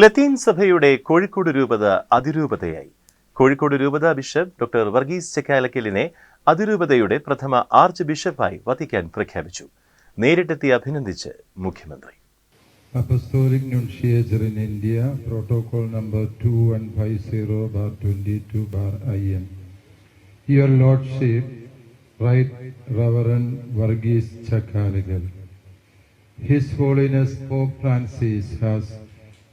ലത്തീൻ സഭയുടെ കോഴിക്കോട് രൂപത അതിരൂപതയായി. കോഴിക്കോട് രൂപത ബിഷപ്പ് ഡോക്ടർ വർഗീസ് ചെക്കാലക്കലിനെ അതിരൂപതയുടെ പ്രഥമ ആർച്ച് ബിഷപ്പായി വധിക്കാൻ പ്രഖ്യാപിച്ചു. നേരിട്ടെത്തി അഭിനന്ദിച്ച് മുഖ്യമന്ത്രി. Apostolic nunciature in India protocol number two one five your lordship right reverend Varghese Chakkalakal his holiness Pope Francis has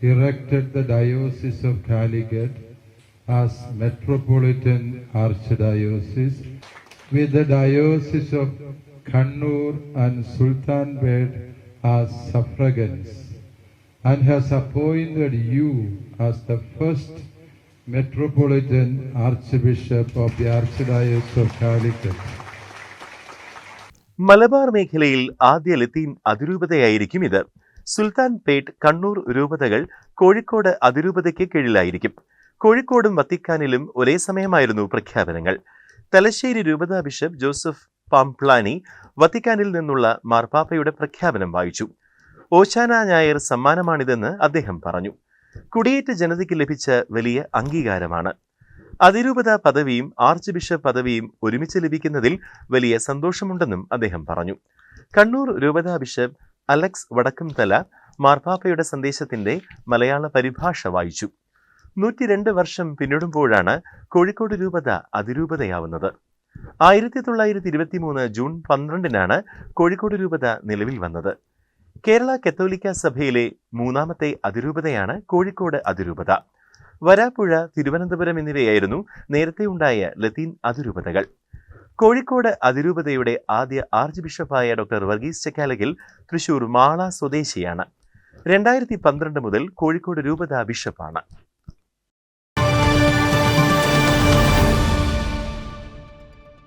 erected the Diocese of Calicut as Metropolitan Archdiocese with the Diocese of Kannur and Sultanbed as suffragans and has appointed you as the first Metropolitan Archbishop of the Archdiocese of Calicut. Malabar മേഖലയിൽ ആദ്യ ലത്തീൻ അതിരൂപതയായിരിക്കും ഇത് സുൽത്താൻ പേട്ട് കണ്ണൂർ രൂപതകൾ കോഴിക്കോട് അതിരൂപതയ്ക്ക് കീഴിലായിരിക്കും. കോഴിക്കോടും വത്തിക്കാനിലും ഒരേ സമയമായിരുന്നു പ്രഖ്യാപനങ്ങൾ. തലശ്ശേരി രൂപതാ bishop Joseph Pamplany വത്തിക്കാനിൽ നിന്നുള്ള മാർപ്പാപ്പയുടെ പ്രഖ്യാപനം വായിച്ചു. ഓശാന ഞായർ സമ്മാനമാണിതെന്ന് അദ്ദേഹം പറഞ്ഞു. കുടിയേറ്റ ജനതയ്ക്ക് ലഭിച്ച വലിയ അംഗീകാരമാണ്. അതിരൂപത പദവിയും ആർച്ച് ബിഷപ്പ് പദവിയും ഒരുമിച്ച് ലഭിക്കുന്നതിൽ വലിയ സന്തോഷമുണ്ടെന്നും അദ്ദേഹം പറഞ്ഞു. കണ്ണൂർ രൂപതാ ബിഷപ്പ് അലക്സ് വടക്കുംതല മാർപ്പാപ്പയുടെ സന്ദേശത്തിന്റെ മലയാള പരിഭാഷ വായിച്ചു. നൂറ്റിരണ്ട് വർഷം പിന്നിടുമ്പോഴാണ് കോഴിക്കോട് രൂപത അതിരൂപതയാവുന്നത്. ആയിരത്തി തൊള്ളായിരത്തി ഇരുപത്തി മൂന്ന് ജൂൺ പന്ത്രണ്ടിനാണ് കോഴിക്കോട് രൂപത നിലവിൽ വന്നത്. കേരള കത്തോലിക്ക സഭയിലെ മൂന്നാമത്തെ അതിരൂപതയാണ് കോഴിക്കോട് അതിരൂപത. വരാപ്പുഴ തിരുവനന്തപുരം എന്നിവയായിരുന്നു നേരത്തെ ഉണ്ടായ ലത്തീൻ അതിരൂപതകൾ. കോഴിക്കോട് അതിരൂപതയുടെ ആദ്യ ആർച്ച് ബിഷപ്പായ ഡോക്ടർ വർഗീസ് ചക്കാലകിൽ തൃശൂർ മാള സ്വദേശിയാണ്. രണ്ടായിരത്തി പന്ത്രണ്ട് മുതൽ കോഴിക്കോട് രൂപതാ ബിഷപ്പാണ്.